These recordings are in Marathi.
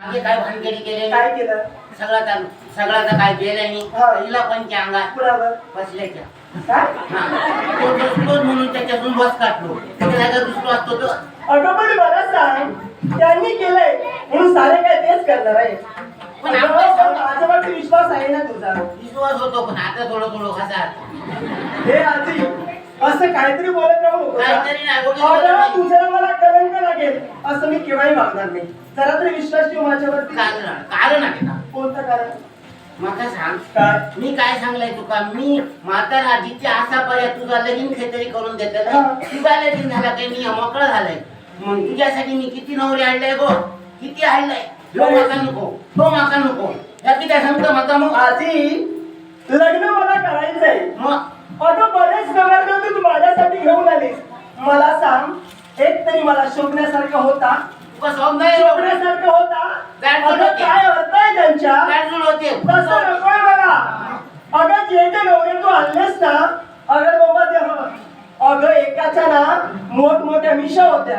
काय भानगडी केले काय केलं? सगळा सगळ्याचा काय नाही हा. पहिला पंच अंगात कुणावर बसल्याच्या. काय? हा. तो दुसरोच म्हणून त्याच्यातून बस काढलो त्याला दुसरो असतो तो. अगं पण मला सांग. त्यांनी केलंय. म्हणून सारे काय तेच करणार आहे. पण आपण- माझ्यावरती विश्वास आहे ना तुझा? विश्वास होतो पण आता थोडं थोडं कसा हे आजी असं काहीतरी बोलत राहू. काहीतरी नाही, अगं, नाही. तुझ्याला मला कलंक लागेल. असं मी केव्हाही वागणार नाही. जरा तरी विश्वास ठेव माझ्यावरती. कारण कारण आहे का कोणतं कारण? मका सांग. काय? मी काय सांगलाय तुका? मी म्हातारा आजीची आशा पर्यंत तुझा लगीन खेतरी करून देत हा. तुझा लगीन झाला काही मी मोकळा झालाय. मग तुझ्यासाठी मी किती नवरे आणलाय गो किती आणलाय. तो माका नको. तो माका नको. या किती सांगतो माका मग? आजी लग्न मला करायचंय. मग? अगं बरेच नवरदेव तू माझ्यासाठी घेऊन आलीस. मला सांग एक तरी मला शोभण्यासारखा होता? तुका सौंदर्य शोभण्यासारखा होता? अगं होते. काय अर्थ आहे त्यांच्या? गाडजूड होते. तसं नकोय मला अगं जे ते नवरे तू आणलेस ना अगं बाबा ते हं. अगं एकाच्या ना मोठमोठ्या मिशा होत्या.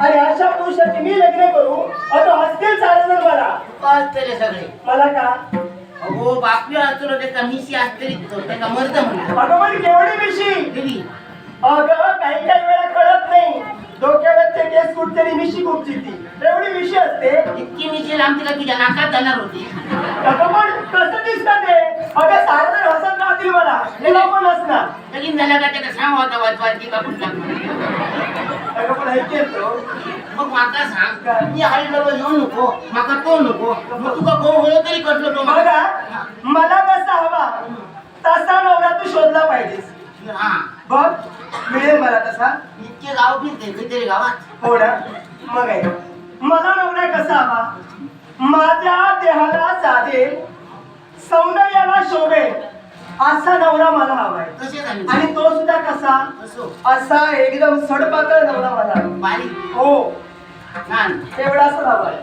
आणि अशा पुरुषाची मी लग्न करू. अगं हसतील चालेल मला. तुका असतेले सगळे. मला का? अगो बापी असतो त्याचा मिशी असतरी त्याचा मर्द म्हणतो अगं पण केवढी मिशी? दिली अगं काही काही वेळा कळत नाही. डोक्यावरचे केस कुठतरी मिशी कुठची ती? एवढी मिशी असते? इतकी मिशी लांबती का तुझ्या नाकात जाणार होती. अगं पण कसं दिसतं ते? अगं सारे हसत राहतील मला. तुला पण हसणार. लगीन झाल्या का त्याला सांग होता वाचवायची का कुठला पण ऐकेल मग माका सांग मी हाय डबल येऊ नको माका तो नको मग तुका गो होय तरी करलो तो बघा मला कसा हवा तसा नवरा तू शोधला पाहिजेस. हा. बघ मिळेल मला तसा. इतके गाव फिरते काहीतरी गावात. हो ना. मग आहे. मला नवरा कसा हवा? माझ्या देहाला साधेल सौंदर्याला शोभेल. असा नवरा मला हवाय. आणि तो सुद्धा कसा? असो. एकदम सडपातळ नवरा मला हो. छान. तेवढा असं हवाय.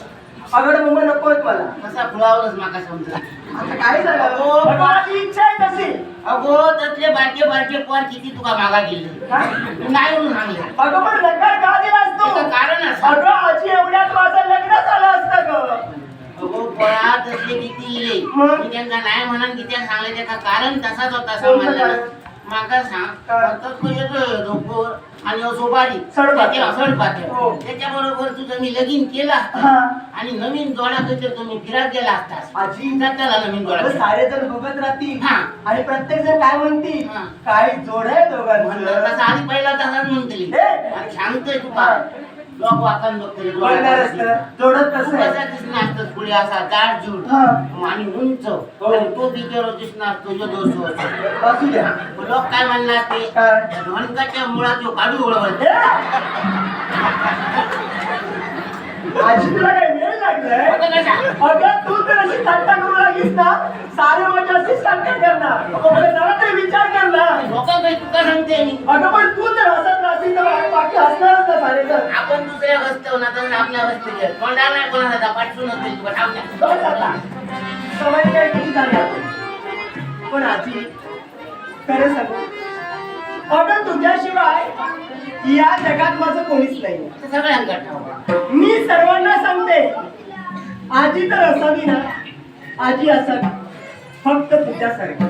अगड मुंबई नकोय मला. कसा फुलावलंच माका समजा. आता काय झालं? हो. माझी इच्छा आहे तशी. अगो त्यातले बारके बारके पोर किती तुका मागा गेले? नाही म्हणून सांगले अगं पण नकार का दिलास तू? त्याचं कारण असं. अगं आजी एवढ्यात माझं लग्न झालं असतं ग. तसले किती इले मग? मी त्यांना नाही म्हणून किती सांगले त्याचं कारण तसाच होता कारण? माका सांग? आता धोपोर आणि सडपातळ. सडपातळ हो. त्याच्या बरोबर तुझं मी लगीन केलं असतं. हा. आणि नवीन जोडा काहीतरी तुम्ही फिरात गेला असतास आजी त्याला नवीन जोडा सारे जण बघत राहतील हा. आणि प्रत्येक जण काय म्हणतील हा. काय जोड आहे म्हणलं दोघांचं तसं आधी पहिला तसाच म्हणतली हे. आणि सांगतोय तुका हा. लोक बोलणार असतं. जोडत कसं आहे. कसा दिसणार असतं. पुढे असा जाड जूड हा. आणि उंच. हो. आणि तो बिचारो दिसणार तो जो दोष होता. असू द्या. लोक काय म्हणणार ते? काय? धनकाच्या मुळात जो काढू ओळख! आजी तुला काय वेळ लागलाय? अगं तू तर अशी थट्टा करू लागलीस ना? सारे म्हणजे अशीच थट्टा करणार. अगं जरा तरी विचार कर ना लोक काही तुका सांगते मी. अगं पण तू जर हसत राहशील तर बा- बाकी जण आपण दुसऱ्या वस्तू ना तर आपल्या वस्तू घे तोंडा नाही कोणाचा पाठवून होते आता. सवय काय किती झाली आपण पण आजी खरं सांगू. अगं तुझ्याशिवाय या जगात माझं कोणीच नाही सगळ्यांना ठाव मी सर्वांना सांगते आजी तर असावी ना आजी असावी फक्त तुझ्यासारखी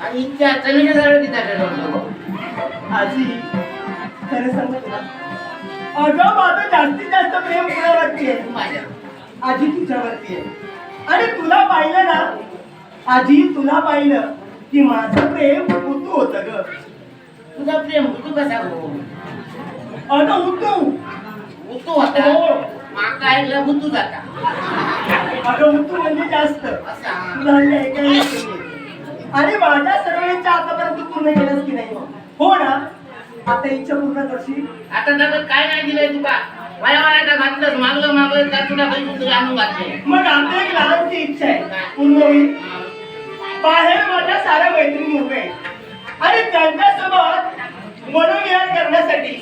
आणि सगळं तिथं आजी खरं सांगू तुला अगं माझं जास्तीत जास्त प्रेम कुणावरती आहे? माझ्या. आजी तुझ्यावरती आहे. आणि तुला पाहिलं ना आजी तुला पाहिलं की माझं प्रेम उतू होत ग. तुझा प्रेम तू कसा हो अगं उतू. उतू होता हो. माका ऐकलं बुतू जाता. अगं उतू म्हणजे जास्त. असा. तुला हल्ली ऐकायला. आणि माझ्या इच्छा आतापर्यंत पूर्ण केल्यास की नाही हो ना? आता इच्छा पूर्ण करशील? आता त्याच्यात काय नाही दिलंय तुका? वाया वाया का घातलंस मागलं मागलं का तुला काही दुसरी आणून घातले मग आमची एक लहानशी इच्छा आहे. पूर्ण होईल बाहेर माझ्या साऱ्या मैत्रिणी उभे आहेत. आणि त्यांच्यासोबत मनोविहार करण्यासाठी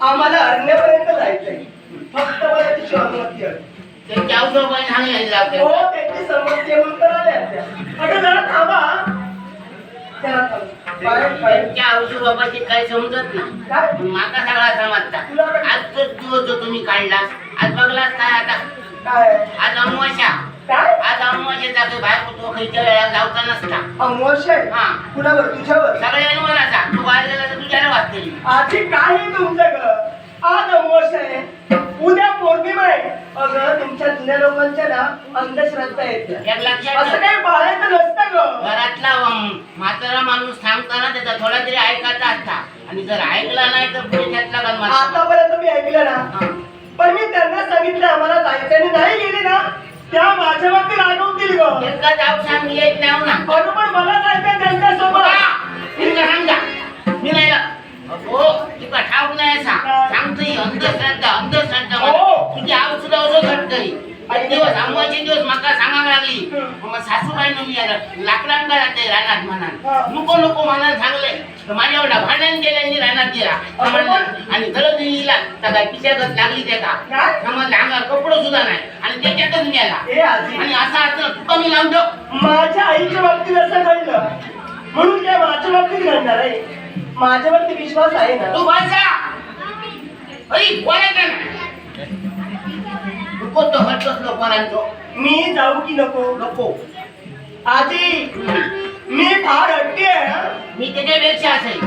आम्हाला अरण्यापर्यंत जायचंय. फक्त मला ती औषध हो त्यांची म्हणून तर आल्या बाहेर- बाहेर. बाबाची काही समजत काय? माका सगळा समजता. दिवस जो तुम्ही काढला. आज बघलास काय आता? काय? आज अमावस्या. काय? आज अमावस्याचा काही बायको तो खयच्या वेळा नसता. हा. कुणावर? तुझ्यावर? सगळ्यांनी तू बाहेर गेला तर तुझ्याला वाचतेली काय आहे तुमचं ग आज अमोश आहे. उद्या पौर्णिमा आहे. अगं तुमच्या जुन्या लोकांच्या ना अंधश्रद्धा येते. असं ठेव. काही पाळायचं नसतं ग घरातला अम, म्हातारा माणूस सांगताना त्याचा थोडा तरी ऐकायचा असता. आणि जर ऐकला नाही तर पुढे त्यातला गणमात आतापर्यंत मी ऐकलं ना पण मी त्यांना सांगितलं आम्हाला जायचं आणि नाही गेले ना. त्या माझ्यावरती रागवतील ग. एका जाऊ सांग येत नाही ना. बरोबर लागली. मग सासूबाई मी लाकडांना जाते रानात म्हणा हा. नको नको म्हणा सांगले तर माझ्या एवढा भांडण केल्याने रानात गेला. म्हणलं, पण? आणि गलत हिला त्या पिशागत लागली त्या का? काय? समजलं अंगावर कपडं सुद्धा नाही. आणि त्याच्यातच गेला हे आणि असं असं तुका मी लावून माझ्या आईच्या बाबतीत असं घडलं. म्हणून काय माझ्या बाबतीत घडणार आहे? माझ्यावरती विश्वास आहे ना? तू वाचा अरे बोलायचं ना नको तो हटतोच लोकांचो. मी जाऊ की नको? नको. आजी मी फार हट्टी आहे. मी त्याच्यापेक्षा असेल?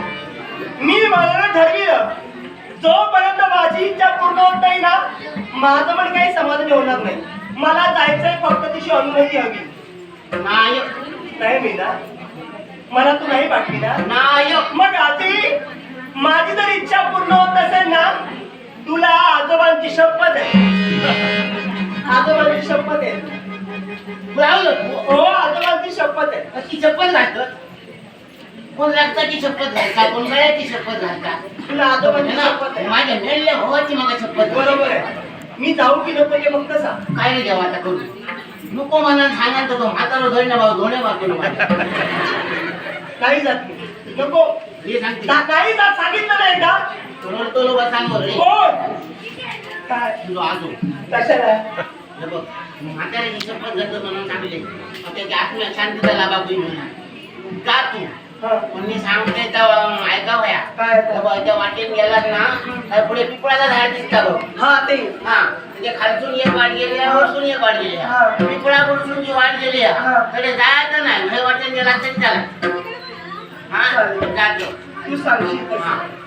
मी मनानं ठरविलं जोपर्यंत माझी इच्छा पूर्ण होत नाही ना माझं पण काही समाधान होणार नाही. मला जायचंय फक्त तिची अनुमती हवी. नाय नाही मी ना मला तू नाही पाठवी ना? मग आधी माझी जर इच्छा पूर्ण होत असेल ना तुला आजोबांची शपथ आहे. आजोबांची शपथ आहे. लावलं हो आजोबांची शपथ आहे. ती शपथ घालत कोण रक्ताची शपथ घालता कोण गळ्याची शपथ घालता तुला आजोबांची शपथ आहे. माझ्या मेळल्या भावाची मग शपथ. बरोबर आहे. मी जाऊ की नको ते फक्त सांग काय रे देवा आता करू? नको म्हणा सांगा तर तो म्हातारा धरण्या भाऊ धोण्या बाजूला काही जात नाही. नको. हे सांगते. का- काही जात सांगितलं नाही का? रडतो लोक सांगवर रे? कोण? काय तुझं आजो कशाला? हे बघ म्हाताऱ्याची शपथ घातलं म्हणून सांगले आत्म्या शांतता तू? सांगते ऐकावं या. त्या वाटेत गेलात ना तर पुढे पिपळाचा झाड दिसता बघ. हा ते. हा म्हणजे खालसून एक वाट गेली आहे, वरतून एक वाट गेली हा. आहे. पिपळाकडून जी वाट गेली. कडे जायचं नाही. हे वाटेत गेला तरी त्याला हा? चालेल. जातो. तू सांगशील.